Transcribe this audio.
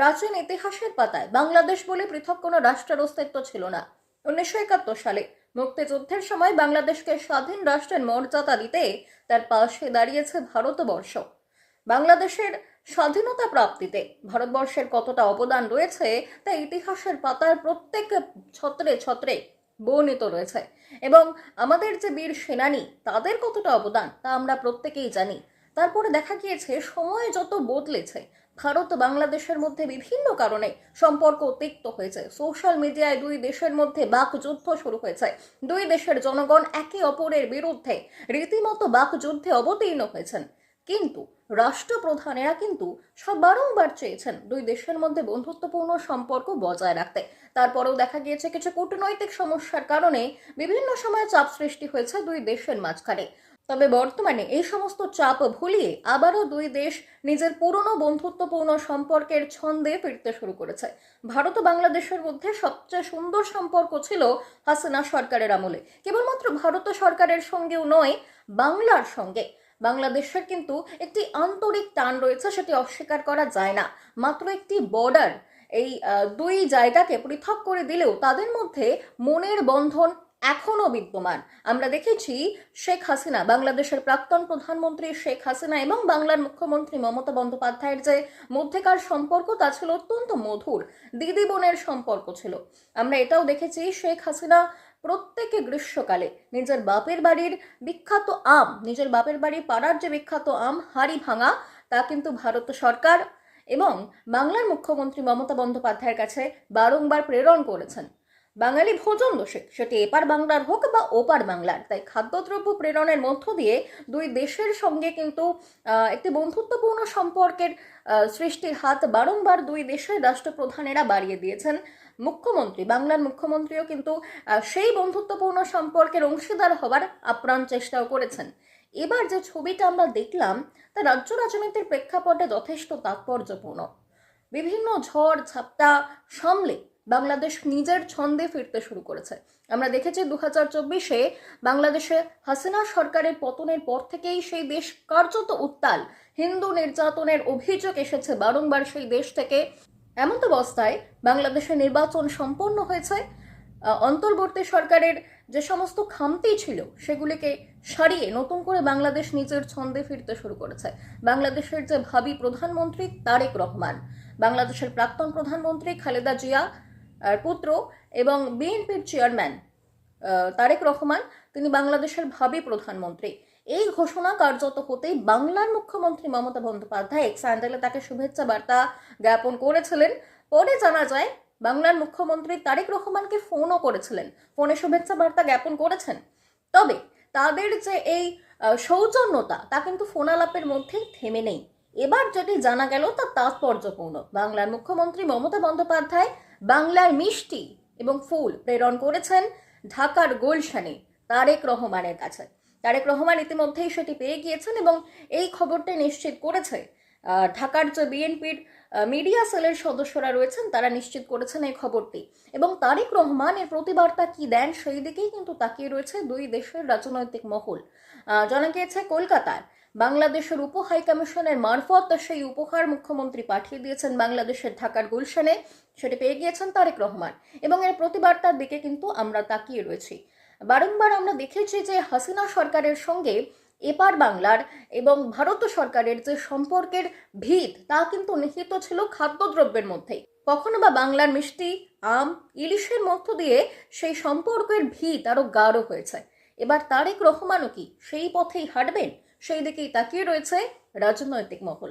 প্রাচীন ইতিহাসের পাতায় বাংলাদেশ বলে পৃথক কোনো রাষ্ট্রের অস্তিত্ব ছিল না। উনিশশো একাত্তর সালে মুক্তিযুদ্ধের সময় বাংলাদেশকে স্বাধীন রাষ্ট্রের মর্যাদা দিতে তার পাশে দাঁড়িয়েছে ভারতবর্ষ। বাংলাদেশের স্বাধীনতা প্রাপ্তিতে ভারতবর্ষের কতটা অবদান রয়েছে তা ইতিহাসের পাতার প্রত্যেক ছত্রে ছত্রে বর্ণিত রয়েছে। এবং আমাদের যে বীর সেনানী, তাদের কতটা অবদান তা আমরা প্রত্যেকেই জানি। তারপরে দেখা গিয়েছে, সময় যত বদলেছে ভারত বাংলাদেশের মধ্যে বিভিন্ন কারণে সম্পর্ক তিক্ত হয়েছে। সোশ্যাল মিডিয়ায় দুই দেশের মধ্যে বাকযুদ্ধ শুরু হয়েছে। দুই দেশের জনগণ একে অপরের বিরুদ্ধে রীতিমতো বাকযুদ্ধে অবতীর্ণ হয়েছেন। কিন্তু রাষ্ট্রপ্রধানেরা কিন্তু সব বারংবার চেয়েছেন দুই দেশের মধ্যে বন্ধুত্বপূর্ণ সম্পর্ক বজায় রাখতে। তারপরেও দেখা গিয়েছে কিছু কূটনৈতিক সমস্যার কারণে বিভিন্ন সময়ে চাপ সৃষ্টি হয়েছে দুই দেশের মাঝখানে। তবে বর্তমানে এই সমস্ত চাপ ভুলিয়ে আবারও দুই দেশ নিজের পুরনো বন্ধুত্বপূর্ণ সম্পর্কের ছন্দে ফিরতে শুরু করেছে। ভারত ও বাংলাদেশের মধ্যে সবচেয়ে সুন্দর সম্পর্ক ছিল হাসিনা সরকারের আমলে। কেবলমাত্র ভারত সরকারের সঙ্গেও নয়, বাংলার সঙ্গে। বাংলাদেশের কিন্তু একটি আন্তরিক টান রয়েছে, সেটি অস্বীকার করা যায় না। মাত্র একটি বর্ডার এই দুই জায়গাকে পৃথক করে দিলেও তাদের মধ্যে মনের বন্ধন এখনও বিদ্যমান। আমরা দেখেছি শেখ হাসিনা, বাংলাদেশের প্রাক্তন প্রধানমন্ত্রী শেখ হাসিনা এবং বাংলার মুখ্যমন্ত্রী মমতা বন্দ্যোপাধ্যায়ের যে মধ্যেকার সম্পর্ক, তা ছিল অত্যন্ত মধুর, দিদি বোনের সম্পর্ক ছিল। আমরা এটাও দেখেছি শেখ হাসিনা প্রত্যেকে গ্রীষ্মকালে নিজের বাপের বাড়ির বিখ্যাত আম, নিজের বাপের বাড়ি পাড়ার যে বিখ্যাত আম, হাড়ি ভাঙা, তা কিন্তু ভারত সরকার এবং বাংলার মুখ্যমন্ত্রী মমতা বন্দ্যোপাধ্যায়ের কাছে বারংবার প্রেরণ করেছেন। বাঙালি ভোজন দোষে। সেটি এপার বাংলার হোক বা ওপার বাংলার, তাই খাদ্যদ্রব্য প্রেরণের মধ্য দিয়ে দুই দেশের সঙ্গে কিন্তু একটি বন্ধুত্বপূর্ণ সম্পর্কের সৃষ্টির হাত বারংবার দুই দেশের রাষ্ট্রপ্রধানেরা বাড়িয়ে দিয়েছেন। মুখ্যমন্ত্রী, বাংলার মুখ্যমন্ত্রীও কিন্তু সেই বন্ধুত্বপূর্ণ সম্পর্কের অংশীদার হবার আপ্রাণ চেষ্টাও করেছেন। এবার যে ছবিটা আমরা দেখলাম, তা রাজ্য রাজনীতির প্রেক্ষাপটে যথেষ্ট তাৎপর্যপূর্ণ। বিভিন্ন ঝড়, ঝাপটা সামলে বাংলাদেশ নিজের ছন্দে ফিরতে শুরু করেছে। আমরা দেখেছি দু হাজার চব্বিশে বাংলাদেশে হাসিনা সরকারের পতনের পর থেকেই সেই দেশ কার্যত উত্তাল। হিন্দু নির্যাতনের অভিযোগ এসেছে বারংবার সেই দেশ থেকে। এমত অবস্থায় বাংলাদেশে নির্বাচন সম্পন্ন হয়েছে। অন্তর্বর্তী সরকারের যে সমস্ত খামতি ছিল সেগুলিকে সারিয়ে নতুন করে বাংলাদেশ নিজের ছন্দে ফিরতে শুরু করেছে। বাংলাদেশের যে ভাবি প্রধানমন্ত্রী তারেক রহমান, বাংলাদেশের প্রাক্তন প্রধানমন্ত্রী খালেদা জিয়া পুত্র এবং বিএনপির চেয়ারম্যান তারেক রহমান, তিনি বাংলাদেশের ভাবি প্রধানমন্ত্রী। এই ঘোষণা কার্যত হতেই বাংলার মুখ্যমন্ত্রী মমতা বন্দ্যোপাধ্যায় এক স্যান্ডেলে তাকে শুভেচ্ছা বার্তা জ্ঞাপন করেছিলেন। পরে জানা যায়, বাংলার মুখ্যমন্ত্রী তারেক রহমানকে ফোনও করেছিলেন। ফোনে শুভেচ্ছা বার্তা জ্ঞাপন করেছেন। তবে তাদের যে এই সৌজন্যতা, তা কিন্তু ফোনালাপের মধ্যেই থেমে নেই। এবার যেটি জানা গেল তা তাৎপর্যপূর্ণ। বাংলার মুখ্যমন্ত্রী মমতা বন্দ্যোপাধ্যায় বাংলার মিষ্টি এবং ফুল প্রেরণ করেছেন ঢাকার গুলশানে তারেক রহমানের কাছে। তারেক রহমান ইতিমধ্যেই সেটি পেয়ে গিয়েছেন এবং এই খবরটি নিশ্চিত করেছে ঢাকার যে বিএনপির মিডিয়া সেলের সদস্যরা রয়েছেন, তারা নিশ্চিত করেছেন এই খবরটি। এবং তারেক রহমান এর প্রতিবার্তা কি দেন, সেই দিকেই কিন্তু তাকিয়ে রয়েছে দুই দেশের রাজনৈতিক মহল। জানা গিয়েছে কলকাতার বাংলাদেশের উপ হাইকমিশনের মারফত সেই উপহার মুখ্যমন্ত্রী পাঠিয়ে দিয়েছেন বাংলাদেশের ঢাকার গুলশানে, সেটি পেয়ে গিয়েছেন তারেক রহমান। এবং এর প্রতিবার্তার দিকে কিন্তু আমরা তাকিয়ে রয়েছি। বারংবার আমরা দেখেছি যে হাসিনা সরকারের সঙ্গে এপার বাংলার এবং ভারত সরকারের যে সম্পর্কের ভিত, তা কিন্তু নিহিত ছিল খাদ্যদ্রব্যের মধ্যেই কখনো বা বাংলার মিষ্টি, আম, ইলিশের মধ্য দিয়ে সেই সম্পর্কের ভিত আরও গাঢ় হয়েছে। এবার তারেক রহমানও কি সেই পথেই হাঁটবেন? সেই দিকেই তাকিয়ে রয়েছে রাজনৈতিক মহল।